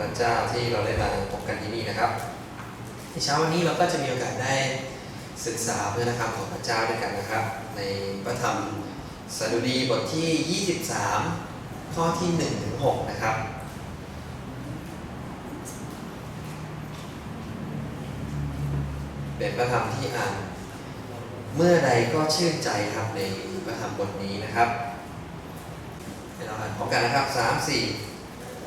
พระเจ้าที่เราได้มาพบกันที่นี่นะครับ ในเช้าวันนี้เราก็จะมีโอกาสได้ศึกษาพระธรรมของพระเจ้าด้วยกันนะครับ ในพระธรรมสดุดีบทที่ 23 ข้อที่1ถึง6นะครับเป็นพระธรรมที่อ่าน เมื่อใดก็ชื่นใจครับในพระธรรมบทนี้นะครับให้เราอ่านพร้อมกันนะครับสามสี่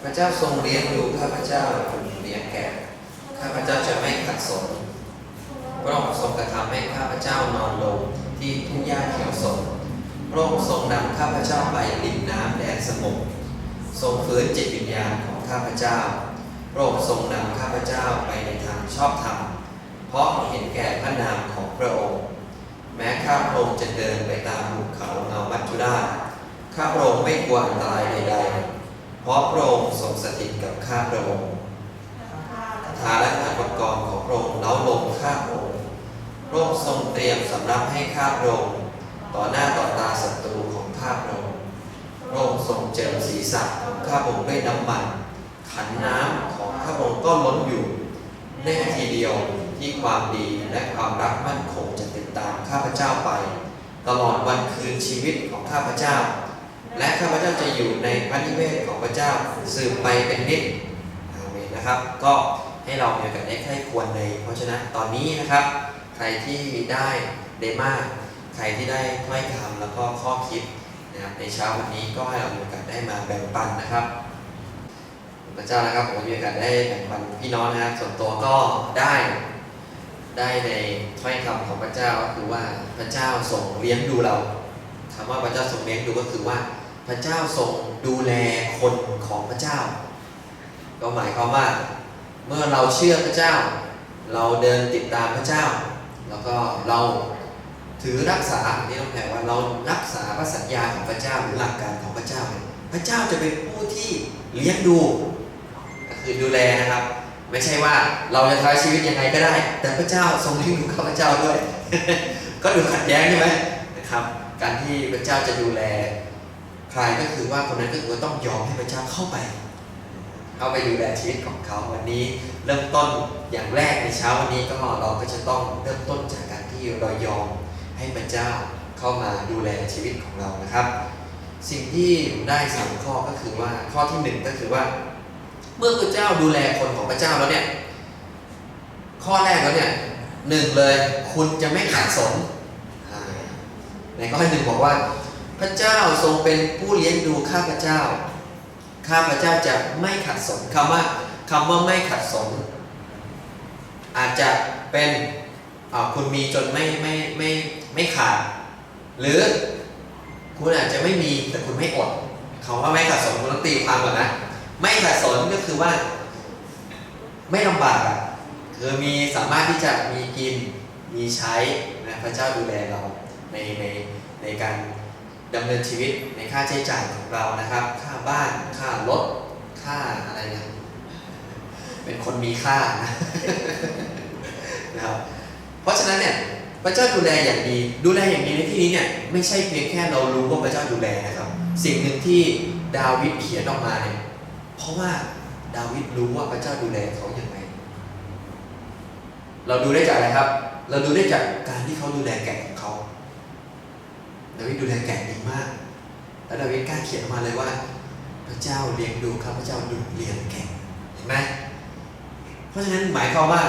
พระเจ้าทรงเลี้ยงดูข้าพเจ้าเลี้ยงแก่ข้าพเจ้าจะไม่ขัดสนพระองค์ทรงกระทำให้ข้าพเจ้านอนลงที่ทุ่งหญ้าเขียวสดพระองค์ทรงนำข้าพเจ้าไปริมน้ำแดนสงบทรงฟื้นจิตวิญญาณของข้าพเจ้าพระองค์ทรงนำข้าพเจ้าไปในทางชอบธรรม เพราะเห็นแก่พระนามของพระองค์ แม้ข้าพระองค์จะเดินไปตามภูเขาเงามัจจุราชข้าพระองค์ไม่กลัวอันตรายใดๆ เพราะพระองค์ทรงสถิตกับข้าพระองค์ทาและทานประกอบของพระองค์เล้าลงข้าพระองค์พระองค์ทรงเตรียมสำรับให้ข้าพระองค์ต่อหน้าต่อตาศัตรูของข้าพระองค์พระองค์ทรงเจิมศีรษะของข้าพระองค์ด้วยน้ำมัน ขันน้ำของข้าพระองค์ก็ล้นอยู่แน่ทีเดียวที่ความดีและความรักมั่นคงจะติดตามข้าพเจ้าไป ตลอดวันคืนชีวิตของข้าพเจ้า และข้าพเจ้าจะอยู่ในพระนิเวศของพระเจ้าสืบไปเป็นนิจอาเมนนะครับ ก็ให้เรามีโอกาสได้ใคร่ควรในเพราะฉะนั้นตอนนี้นะครับ ใครที่ได้เดมากใครที่ได้ถ้อยคำแล้วก็ข้อคิดนะครับในเช้าวันนี้ก็ให้เรามีโอกาสได้มาแบ่งปันนะครับพระเจ้านะครับผมมีโอกาสได้แบ่งปันพี่น้องนะครับส่วนตัวก็ได้ได้ในถ้อยคำของพระเจ้าก็คือว่าพระเจ้าทรงเลี้ยงดูเราคำว่าพระเจ้าทรงเลี้ยงดูก็คือว่า พระเจ้าทรงดูแลคนของพระเจ้า ก็หมายความว่า เมื่อเราเชื่อพระเจ้า เราเดินติดตามพระเจ้า แล้วก็เราถือรักษาที่ต้องแปลว่าเรารักษาพระสัญญาของพระเจ้าหรือหลักการของพระเจ้า พระเจ้าจะเป็นผู้ที่เลี้ยงดูก็คือดูแลนะครับ ไม่ใช่ว่าเราจะใช้ชีวิตยังไงก็ได้ แต่พระเจ้าทรงเลี้ยงดูข้าพเจ้าด้วย ก็ดูขัดแย้งใช่ไหมนะครับ การที่พระเจ้าจะดูแล ใครก็คือว่าคนนั้นก็คือต้องยอมให้พระเจ้าเข้าไป เข้าไปดูแลชีวิตของเขาวันนี้ เริ่มต้นอย่างแรกในเช้าวันนี้ก็เราก็จะต้องเริ่มต้นจากการที่เรายอมให้พระเจ้าเข้ามาดูแลชีวิตของเรานะครับ สิ่งที่ได้สามข้อก็คือว่าข้อที่หนึ่งก็คือว่า เมื่อพระเจ้าดูแลคนของพระเจ้าแล้วเนี่ยข้อแรกแล้วเนี่ยหนึ่งเลยคุณจะไม่ขาดสนในข้อที่หนึ่งบอกว่า พระเจ้าทรงเป็นผู้เลี้ยงดูข้าพเจ้า ข้าพเจ้าจะไม่ขัดสนคำว่าคำว่าไม่ขัดสน อาจจะเป็นคุณมีจนไม่ไม่ไม่ไม่ขาด หรือคุณอาจจะไม่มีแต่คุณไม่อดคำว่าไม่ขัดสนคุณต้องตีความก่อนนะ ไม่ขัดสนก็คือว่า ไม่ลำบากอะคือมีสามารถที่จะมีกินมีใช้นะพระเจ้าดูแลเราในในในการ ดำเนินชีวิตในค่าใช้จ่ายของเรานะครับ ค่าบ้าน ค่ารถ ค่าอะไรนะเป็นคนมีค่านะนะครับ เพราะฉะนั้นเนี่ยพระเจ้าดูแลอย่างดี ดูแลอย่างดีในที่นี้เนี่ยไม่ใช่เพียงแค่เรารู้ว่าพระเจ้าดูแลนะครับ สิ่งหนึ่งที่ดาวิดเขียนออกมาเนี่ยเพราะว่าดาวิดรู้ว่าพระเจ้าดูแลเขาอย่างไร เราดูได้จากอะไรครับ เราดูได้จากการที่เขาดูแลแกะของเขา ดาวิดดูแลแกะดีมาก แล้วดาวิดกล้าเขียนออกมาเลยว่า พระเจ้าเลี้ยงดูข้าพระเจ้าดูเลี้ยงแกะเห็นไหมเพราะฉะนั้นหมายความว่า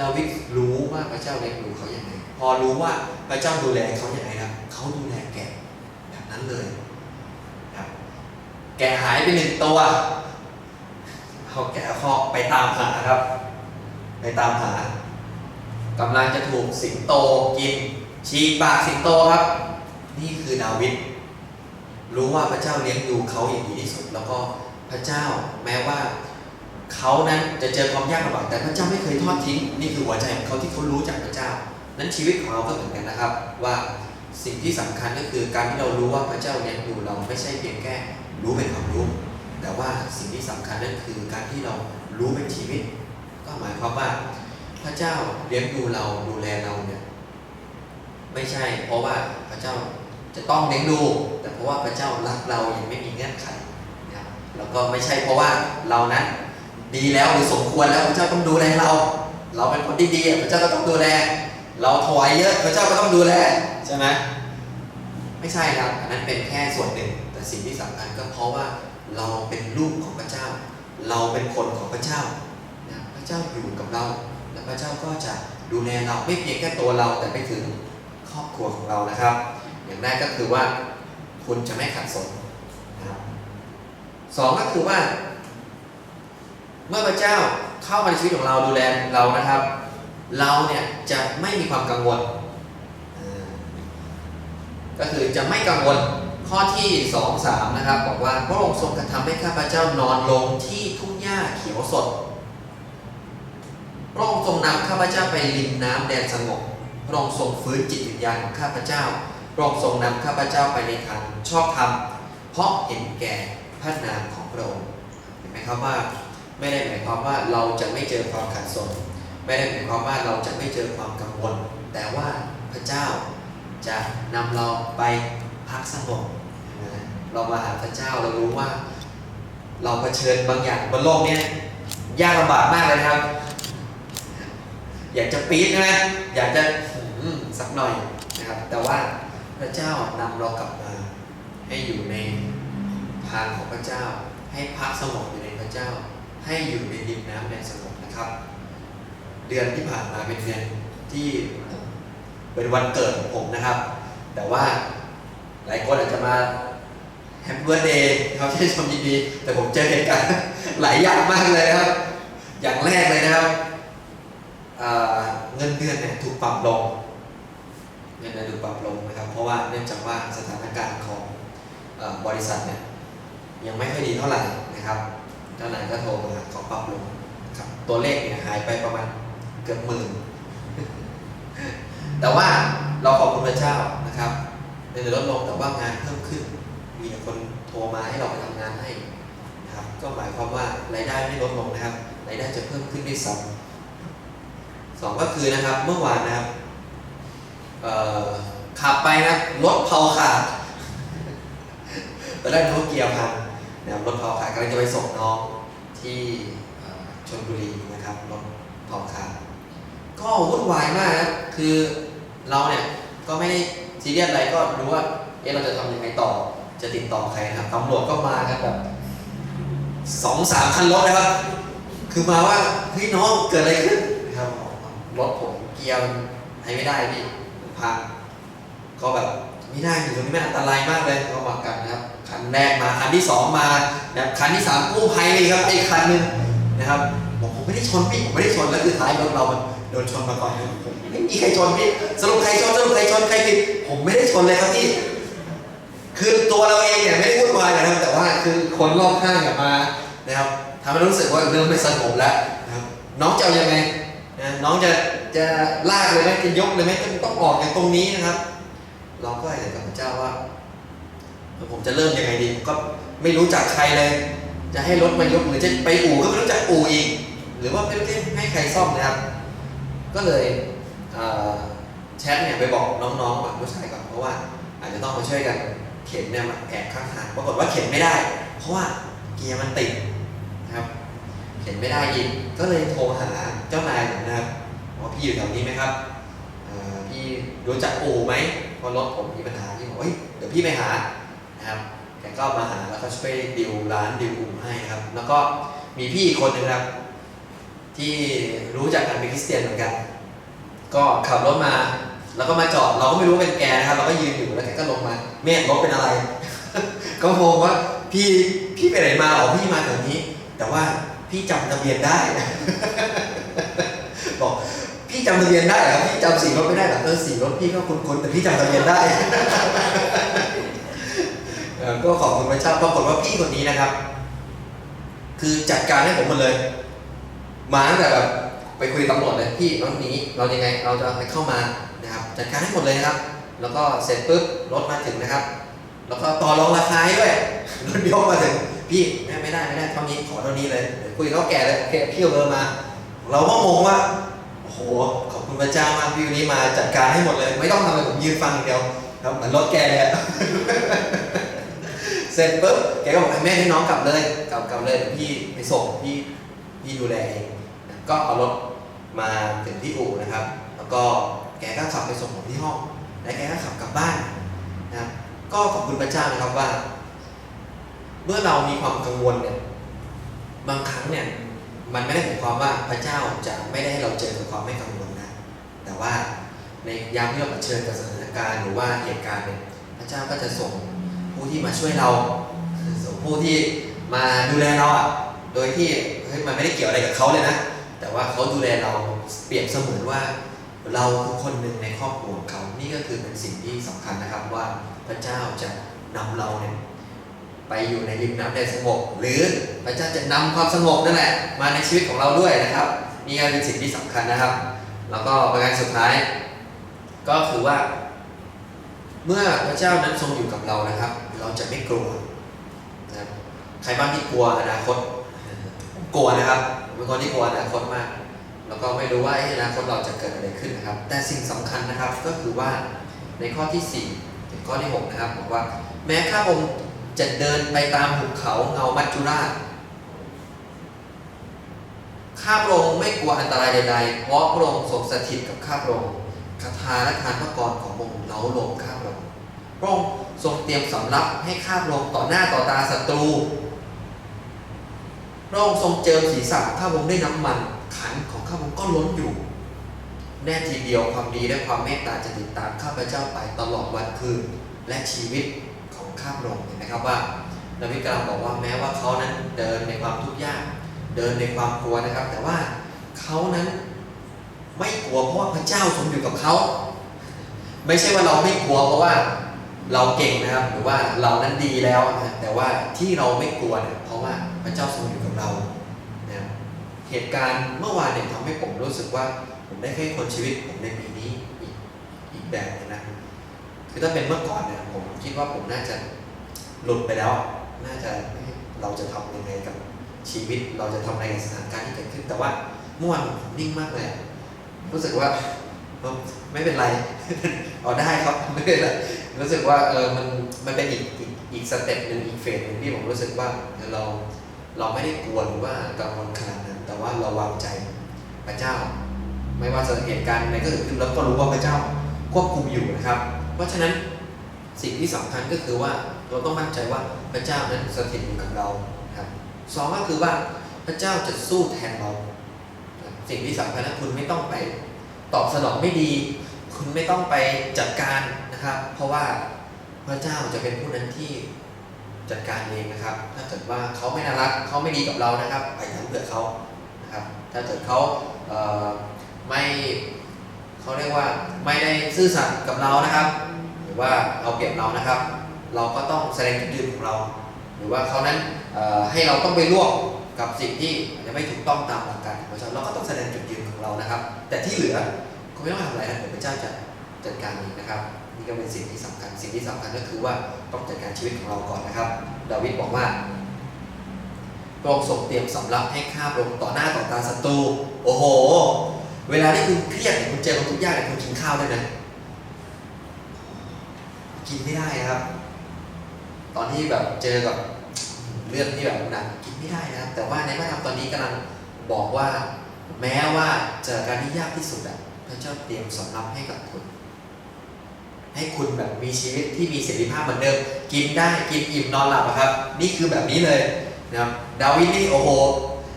ดาวิดรู้ว่าพระเจ้าเลี้ยงดูเขาอย่างไรพอรู้ว่าพระเจ้าดูแลเขาอย่างไรครับเขาดูแลแกะแบบนั้นเลยครับแกะหายไปหนึ่งตัวเขาแกะคอกไปตามหาครับ ไปตามหากำลังจะถูกสิงโตกินฉีกปากสิงโตครับ นี่คือดาวิดรู้ว่าพระเจ้าเลี้ยงดูเขาอย่างดีที่สุด แล้วก็พระเจ้าแม้ว่าเขานั้นจะเจอความยากลำบากแต่พระเจ้าไม่เคยทอดทิ้งนี่คือหัวใจของเขาที่เขารู้จากพระเจ้า นั้นชีวิตของเราก็เหมือนกันนะครับ ว่าสิ่งที่สำคัญก็คือการที่เรารู้ว่าพระเจ้าเลี้ยงดูเราไม่ใช่เพียงแค่รู้เป็นความรู้ แต่ว่าสิ่งที่สำคัญนั่นคือการที่เรารู้เป็นชีวิต ก็หมายความว่า พระเจ้าเลี้ยงดูเราดูแลเราเนี่ยไม่ใช่ เพราะว่าพระเจ้า จะต้องเลี้ยงดู แต่เพราะว่าพระเจ้ารักเราอย่างไม่มีเงื่อนไขนะครับแล้วก็ไม่ใช่เพราะว่าเรานั้นดีแล้วหรือสมควรแล้วพระเจ้าต้องดูแลเรา เราเป็นคนที่ดีพระเจ้าก็ต้องดูแล เราถวายเยอะพระเจ้าก็ต้องดูแลใช่ไหมไม่ใช่ครับอันนั้นเป็นแค่ส่วนหนึ่ง แต่สิ่งที่สำคัญก็เพราะว่าเราเป็นลูกของพระเจ้า เราเป็นคนของพระเจ้านะพระเจ้าอยู่กับเรา และพระเจ้าก็จะดูแลเราไม่เพียงแค่ตัวเราแต่ไปถึงครอบครัวของเรานะครับ อย่างแรกก็คือว่าคุณจะไม่ขัดสนสองก็คือว่า เมื่อพระเจ้าเข้ามาในชีวิตของเราดูแลเรานะครับ เราเนี่ยจะไม่มีความกังวล ก็คือจะไม่กังวลข้อที่สองสามนะครับ บอกว่าพระองค์ทรงกระทำให้ข้าพเจ้านอนลงที่ทุ่งหญ้าเขียวสดพระองค์ทรงนำข้าพเจ้าไปริมน้ำแดนสงบพระองค์ทรงฟื้นจิตวิญญาณของข้าพเจ้า พระองค์ทรงนำข้าพเจ้าไปในทางชอบธรรม เพราะเห็นแก่พระนามของพระองค์เห็นไหมครับว่าไม่ได้หมายความว่าเราจะไม่เจอความขัดสน ไม่ได้หมายความว่าเราจะไม่เจอความกังวล แต่ว่าพระเจ้าจะนำเราไปพักสงบเรามาหาพระเจ้าเรารู้ว่า เราเผชิญบางอย่างบนโลกเนี้ยยากลำบากมากเลยนะครับ อยากจะปี๊ดนะอยากจะสักหน่อยนะครับ แต่ว่า พระเจ้านำเรากลับมา ให้อยู่ในทางของพระเจ้า ให้พักสงบอยู่ในพระเจ้า ให้อยู่ในดินน้ำแดนสงบนะครับ เดือนที่ผ่านมาเป็นเดือนที่เป็นวันเกิดของผมนะครับ แต่ว่าหลายคนอาจจะมาแฮปปี้เบิร์ดเดย์เขาที่ชมยินดีแต่ผมเจอเหตุการณ์หลายอย่างมากเลยนะครับ อย่างแรกเลยนะครับเงินเดือนเนี่ยถูกปรับลง เงินเดือนถูปรับลงนะครับ เพราะว่าเนื่องจากว่าสถานการณ์ของอบริษัทเนี่ยยังไม่ค่อยดีเท่าไหร่นะครับเจ้านายก็โทรมาขอปรับลงครับตัวเลขเนี่ยหายไปประมาณเกือบหมื่น แต่ว่าเราขอบคุณพระเจ้านะครับเงินลดลงแต่ว่างานเพิ่มขึ้น มีคนโทรมาให้เราไปทำงานให้นะครับก็หมายความว่ารายได้ไม่ลดลงนะครับรายได้จะเพิ่มขึ้นด้วยซ้ำสองก็คือนะครับเมื่อวานนะครับ ขับไปนะรถเผาขาดตอนแรกนึกว่าเกียร์พังนะครับรถเผาขาดกำลังจะไปส่งน้องที่ชลบุรีนะครับรถเผาขาดก็วุ่นวายมากนะคือเราเนี่ยก็ไม่ได้ซีเรียสอะไรก็รู้ว่าเอ๊ะเราจะทำยังไงต่อ จะติดต่อใครนะครับตำรวจก็มากันแบบสองสามคันรถนะครับ คือมาว่าเฮ้ยน้องเกิดอะไรขึ้นนะครับรถผมเกียร์มันให้ไม่ได้พี่ พังก็แบบไม่ได้อยู่ตรงนี้มันอันตรายมากเลยก็มากันนะครับคันแรกมาคันที่สองมานะครับคันที่สามกู้ภัยเลยครับไอ้คันหนึงนะครับบอกผมไม่ได้ชนพี่ผมไม่ได้ชนแล้วคือท้ายรถเรามันโดนชนมาก่อนผมไม่มีใครชนพี่สรุปใครชนสรุปใครชนใครผิดผมไม่ได้ชนเลยครับพี่คือตัวเราเองเนี่ยไม่ได้วุ่นวายนะครับแต่ว่าคือคนรอบข้างเนี่ยมานะครับทำให้รู้สึกว่าเริ่มไม่สงบแล้วนะครับน้องจะเอายังไงนะน้องจะ จะลากเลยไหมจะยกเลยไหมต้องต้องออกจากตรงนี้นะครับ เราก็อยากกับพระเจ้าว่าผมจะเริ่มยังไงดีก็ไม่รู้จักใครเลย จะให้รถมายกหรือจะไปอู่ก็ไม่รู้จักอู่อีก หรือว่าไม่รู้จะให้ใครซ่อมนะครับ ก็เลยเแชทเนี่ยไปบอกน้องๆก่อนผู้ชายก่อนเพราะว่า อาจจะต้องมาช่วยกันเข็นเนี่ยมาแอบข้างทางปรากฏว่าเข็นไม่ได้ เพราะว่าเกียร์มันติดนะครับ เข็นไม่ได้อีกก็เลยโทรหาเจ้านายผมนะครับ ว่าพี่อยู่แถวนี้ไหมครับพี่รู้จักอู่ไหมเพราะรถผมมีปัญหาที่บอกเฮ้ยเดี๋ยวพี่ไปหานะครับแกก็มาหาแล้วก็ช่วยดิวร้านดิวอู่ให้ครับ แล้วก็มีพี่อีกคนนึงนะครับ ที่รู้จักกันเป็นคริสเตียนเหมือนกัน ก็ขับรถมา แล้วก็มาจอดเราก็ไม่รู้เป็นแกนะครับ เราก็ยืนอยู่แล้วแกก็ลงมาเมฆรถเป็นอะไร ก็งงว่าพี่พี่ไปไหนมาอ๋อพี่มาแถวนี้ แต่ว่าพี่จำทะเบียนได้ จำทะเบียนได้เหรอพี่จำสีรถไม่ได้เหรอเออสีรถพี่ก็คุ้นๆแต่พี่จำทะเบียนได้ ก็ขอบคุณพระเจ้าปรากฏว่าพี่คนนี้นะครับ คือจัดการให้ผมหมดเลย มาตั้งแต่แบบไปคุยตำรวจเลยพี่รถนี้เรายังไงเราจะเข้ามานะครับ จัดการให้หมดเลยนะครับ แล้วก็เสร็จปุ๊บรถมาถึงนะครับ แล้วก็ต่อรองราคาให้ด้วยรถยกมาถึงพี่ไม่ได้ไม่ได้เท่านี้ขอเท่านี้เลยคุยเขาแก่เลยโอเคพี่เอาเบอร์มา เราก็งงว่า โหขอบคุณพระเจ้ามากพี่วันนี้มาจัดการให้หมดเลย ไม่ต้องทำอะไรผมยืนฟังอย่างเดียวครับเหมือนรถแกเลยเสร็จปุ๊บแกก็บอกให้แม่ให้น้องกลับเลยกลับกลับเลยพี่ไปส่งพี่พี่ดูแลเองก็เอารถมาถึงที่อู่นะครับ แล้วก็แกก็ขับไปส่งผมที่ห้อง และแกก็ขับกลับบ้านนะก็ขอบคุณพระเจ้านะครับว่า เมื่อเรามีความกังวลเนี่ยบางครั้งเนี่ย มันไม่ได้หมายความว่าพระเจ้าจะไม่ได้ให้เราเจอกับความไม่กังวลนะ แต่ว่าในยามที่เราเผชิญกับสถานการณ์หรือว่าเหตุการณ์เนี่ยพระเจ้าก็จะส่งผู้ที่มาช่วยเราส่งผู้ที่มาดูแลเราอะโดยที่เฮ้ยมันไม่ได้เกี่ยวอะไรกับเขาเลยนะ แต่ว่าเขาดูแลเราเปรียบเสมือนว่า เราคือคนหนึ่งในครอบครัวของเขานี่ก็คือเป็นสิ่งที่สำคัญนะครับว่าพระเจ้าจะนำเราเนี่ย ไปอยู่ในริมน้ำแดนสงบ หรือพระเจ้าจะนำความสงบนั่นแหละ มาในชีวิตของเราด้วยนะครับ นี่ก็เป็นสิ่งที่สำคัญนะครับ แล้วก็ประการสุดท้าย ก็คือว่า เมื่อพระเจ้านั้นทรงอยู่กับเรานะครับ เราจะไม่กลัวนะครับใครบ้างที่กลัวอนาคต กลัวนะครับเป็นคนที่กลัวอนาคตมาก แล้วก็ไม่รู้ว่าอนาคตเราจะเกิดอะไรขึ้นนะครับ แต่สิ่งสำคัญนะครับก็คือว่าในข้อที่4ถึงข้อที่6นะครับบอกว่า แม้ข้าพระองค์ จะเดินไปตามหุบเขาเงามัจจุราช ข้าพระองค์ไม่กลัวอันตรายใดๆ เพราะพระองค์ทรงสถิตกับข้าพระองค์คาถาและทานพระกรของพระองค์เล้าลมข้าพระองค์พระองค์ทรงเตรียมสำรับให้ข้าพระองค์ต่อหน้าต่อตาศัตรู พระองค์ทรงเจิมศีรษะข้าพระองค์ด้วยน้ำมันขันของข้าพระองค์ก็ล้นอยู่ แน่ทีเดียวความดีและความเมตตาจะติดตามข้าพเจ้าไปตลอดวันคืนและชีวิต ข้าพระองเห็นไหมครับว่านาวิกาบอกว่าแม้ว่าเขานั้นเดินในความทุกข์ยาก เดินในความกลัวนะครับ แต่ว่าเขานั้นไม่กลัวเพราะว่าพระเจ้าทรงอยู่กับเขาไม่ใช่ว่าเราไม่กลัวเพราะว่าเราเก่งนะครับ หรือว่าเรานั้นดีแล้วนะแต่ว่าที่เราไม่กลัวเนี่ยเพราะว่าพระเจ้าทรงอยู่กับเรานะเหตุการณ์เมื่อวานเนี่ยทำให้ผมรู้สึกว่า ผมได้แค่คนชีวิตผมในปีนี้อีกแบบหนึงนะ คือถ้าเป็นเมื่อก่อนเนี่ยผมคิดว่าผมน่าจะหลุดไปแล้ว น่าจะเราจะทำยังไงกับชีวิต เราจะทำอะไรกับสถานการณ์ที่เกิดขึ้น แต่ว่าเมื่อวานผมนิ่งมากเลย รู้สึกว่าไม่เป็นไรเอาได้ครับไม่เป็นไรรู้สึกว่าเออมันมันเป็นอีกอีกอีกสเต็ปหนึ่งอีกเฟสหนึ่งที่ผมรู้สึกว่าเราเราไม่ได้กลัวหรือว่ากังวลขนาดนั้น แต่ว่าเราวางใจพระเจ้า ไม่ว่าจะเหตุการณ์อะไรก็เกิดขึ้นเราก็รู้ว่าพระเจ้าควบคุมอยู่นะครับ เพราะฉะนั้นสิ่งที่สำคัญก็คือว่าเราต้องมั่นใจว่าพระเจ้านั้นสถิตอยู่กับเราครับสองก็คือว่าพระเจ้าจะสู้แทนเรา สิ่งที่สำคัญนะคุณไม่ต้องไปตอบสนองไม่ดี คุณไม่ต้องไปจัดการนะครับ เพราะว่าพระเจ้าจะเป็นผู้นั้นที่จัดการเองนะครับ ถ้าเกิดว่าเขาไม่น่ารักเขาไม่ดีกับเรานะครับ ไปทำเพื่อเขานะครับ ถ้าเกิดเขาเไม่ เขาเรียกว่าไม่ได้ซื่อสัตย์กับเรานะครับ หรือว่าเอาเปรียบเรานะครับ เราก็ต้องแสดงจุดยืนของเรา หรือว่าเขานั้นให้เราต้องไปร่วมกับสิ่งที่อาจจะไม่ถูกต้องตามหลักการของพระเจ้าเราก็ต้องแสดงจุดยืนของเรานะครับ แต่ที่เหลือก็ไม่ต้องทำอะไรนะเดี๋ยวพระเจ้าจะจัดการเองนะครับนี่ก็เป็นสิ่งที่สำคัญสิ่งที่สำคัญก็คือว่าต้องจัดการชีวิตของเราก่อนนะครับ ดาวิดบอกว่าพระองค์ทรงเตรียมสำรับให้ข้าพระองค์ต่อหน้าต่อตาศัตรู โอ้โห เวลาที่คุณเครียดคุณเจอความทุกข์ยากคุณกินข้าวได้ไหมกินไม่ได้นะครับ ตอนที่แบบเจอกับเรื่องที่แบบหนักกินไม่ได้นะครับ แต่ว่าในพระธรรมตอนนี้กำลังบอกว่า แม้ว่าเจอการที่ยากที่สุดอะพระเจ้าเตรียมสำรับให้กับคุณ ให้คุณแบบมีชีวิตที่มีเสรีภาพเหมือนเดิม กินได้กินอิ่มนอนหลับครับ นี่คือแบบนี้เลยนะครับดาวิดนี่โอ้โห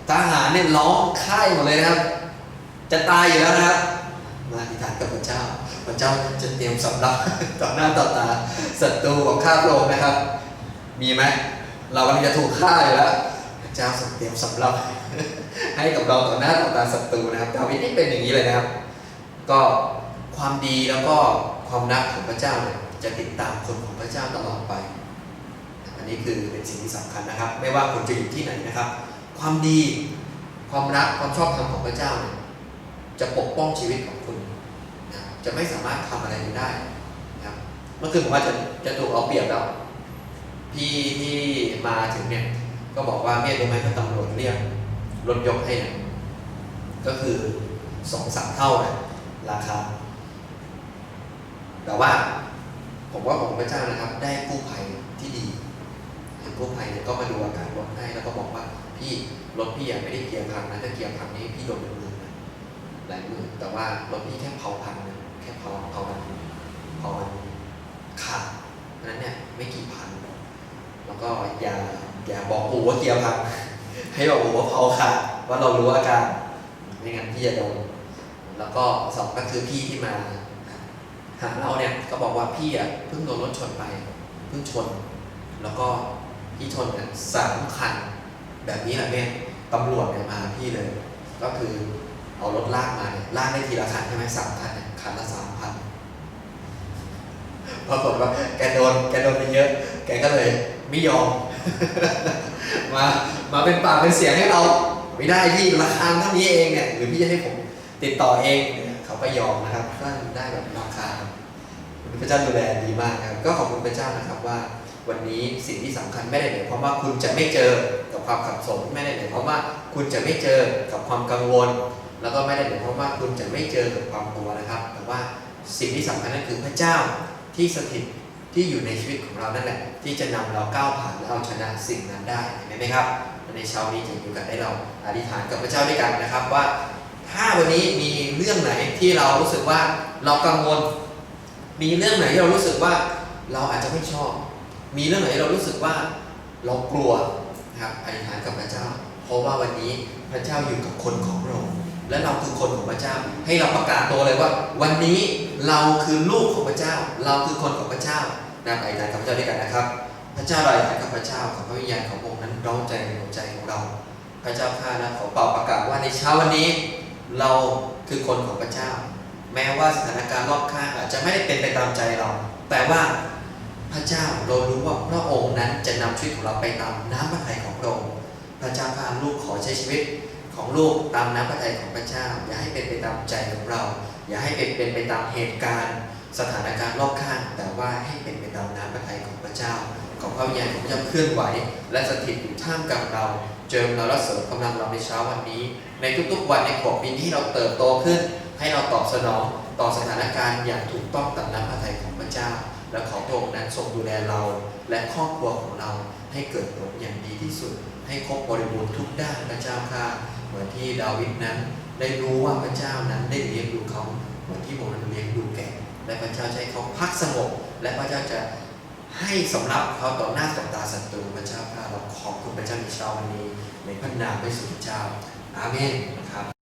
ทหารเนี่ยร้องไห้หมดเลยนะครับ จะตายอยู่แล้วนะครับ มาอธิษฐานกับพระเจ้า พระเจ้าจะเตรียมสำรับต่อหน้าต่อตาศัตรูของข้าพระองค์นะครับ มีไหมเรากำลังจะถูกฆ่าอยู่แล้วพระเจ้าเตรียมสำรับให้กับเราต่อหน้าต่อตาศัตรูนะครับดาวิดนี่เป็นอย่างนี้เลยนะครับ ก็ความดีแล้วก็ความรักของพระเจ้าเนี่ยจะติดตามคนของพระเจ้าตลอดไป อันนี้คือเป็นสิ่งที่สำคัญนะครับ ไม่ว่าคุณจะอยู่ที่ไหนนะครับ ความดี ความรัก ความชอบธรรมของพระเจ้าเนี่ย จะปกป้องชีวิตของคุณนะจะไม่สามารถทำอะไรคุณได้นะครับเมื่อคืนผมว่าจะจะถูกเอาเปรียบแล้ว พี่ที่มาถึงเนี่ย ก็บอกว่าเมียรู้ไหมว่าตำรวจเรียกรถยกให้นี่ยก็คือสองสามเท่านะราคา แต่ว่า ผมว่าของพระเจ้านะครับ ได้กู้ภัยที่ดีกู้ภัยเนี่ยก็มาดูอาการรถให้แล้วก็บอกว่าพี่รถพี่อะไม่ได้เกียร์พังนะถ้าเกียร์พังนี่พี่โดนเป็นหมือ หลายหมือแต่ว่ารถพี่แค่เผาพังนะแค่เผาเผามันเผามันขาดเพราะนั้นเนี่ยไม่กี่พัน แล้วก็อย่าอย่าบอกปู่ว่าเกียร์พังให้บอกปู่ว่าเผาขาดว่าเรารู้อาการไม่งั้นพี่จะโดนแล้วก็สองก็คือพี่ที่มาหาเราเนี่ยก็บอกว่าพี่อะเพิ่งโดนรถชนไปเพิ่งชน แล้วก็พี่ชนเนี่ยสามคันแบบนี้แหละเนี่ยตำรวจเนี่ยมาพี่เลย ก็คือ เอารถลากมาเนี่ยลากได้ทีละคันใช่ไหมสามคันเนี่ยคันละสามพันปรากฏว่าแกโดนแกโดนไปเยอะ แกก็เลยไม่ยอม มามาเป็นปากเป็นเสียงให้เราไม่ได้พี่ราคาเท่านี้เองเนี่ยหรือพี่จะให้ผมติดต่อเองเขาก็ยอมนะครับก็ได้แบบราคาพระเจ้าดูแลดีมากนะครับก็ขอบคุณพระเจ้านะครับว่าวันนี้สิ่งที่สำคัญไม่ได้หมายความว่าคุณจะไม่เจอกับความขัดสนไม่ได้หมายความว่าคุณจะไม่เจอกับความกังวล แล้วก็ไม่ได้หมายความว่าคุณจะไม่เจอกับความกลัวนะครับ แต่ว่าสิ่งที่สำคัญนั่นคือพระเจ้าที่สถิตที่อยู่ในชีวิตของเรานั่นแหละ ที่จะนำเราก้าวผ่านและเอาชนะสิ่งนั้นได้เห็นไหมครับ ในเช้านี้จะอยู่กันให้เราอธิษฐานกับพระเจ้าด้วยกันนะครับว่า ถ้าวันนี้มีเรื่องไหนที่เรารู้สึกว่าเรากังวล มีเรื่องไหนที่เรารู้สึกว่าเราอาจจะไม่ชอบ มีเรื่องไหนที่เรารู้สึกว่าเรากลัวนะครับอธิษฐานกับพระเจ้า เพราะว่าวันนี้พระเจ้าอยู่กับคนของเรา และเราคือคนของพระเจ้า ให้เราประกาศตัวเลยว่า วันนี้เราคือลูกของพระเจ้า เราคือคนของพระเจ้านะอธิษฐานกับพระเจ้าด้วยกันนะครับ พระเจ้าเราอธิษฐานกับพระเจ้าของพระวิญญาณขององค์นั้นร้องใจในหัวใจของเรา พระเจ้าข้านะขอเป่าประกาศว่าในเช้าวันนี้ เราคือคนของพระเจ้า แม้ว่าสถานการณ์รอบข้างอาจจะไม่ได้เป็นไปตามใจเรา แต่ว่าพระเจ้าเรารู้ว่าพระองค์นั้นจะนำชีวิตของเราไปตามน้ำพระทัยของพระองค์พระเจ้าข้าลูกขอใช้ชีวิต ของลูกตามน้ำพระทัยของพระเจ้า อย่าให้เป็นไปตามใจของเรา อย่าให้เป็นเป็นไปตามเหตุการณ์ สถานการณ์รอบข้าง แต่ว่าให้เป็นไปตามน้ำพระทัยของพระเจ้า ของพระวิญญาณของพระเจ้าเคลื่อนไหว และสถิตอยู่ท่ามกลางเรา เจิมเราและเสริมกำลังเราในเช้าวันนี้ ในทุกๆวันในขวบปีที่เราเติบโตขึ้น ให้เราตอบสนองต่อสถานการณ์อย่างถูกต้องตามน้ำพระทัยของพระเจ้า และขอพระองค์นั้นทรงดูแลเรา และครอบครัวของเราให้เกิดผลอย่างดีที่สุด ให้ครบบริบูรณ์ทุกด้านพระเจ้าข้า เหมือนที่ดาวิดนั้น ได้รู้ว่าพระเจ้านั้นได้เลี้ยงดูเขาเหมือนที่โมนั้นเลี้ยงดูแก่และพระเจ้าใช้เขาพักสงบและพระเจ้าจะให้สำหรับเขาต่อหน้าต่อตาศัตรูพระเจ้าข้าเราขอบคุณพระเจ้าในเช้าวันนี้ ในพระนามพระสุดเจ้าอาเมนนะครับ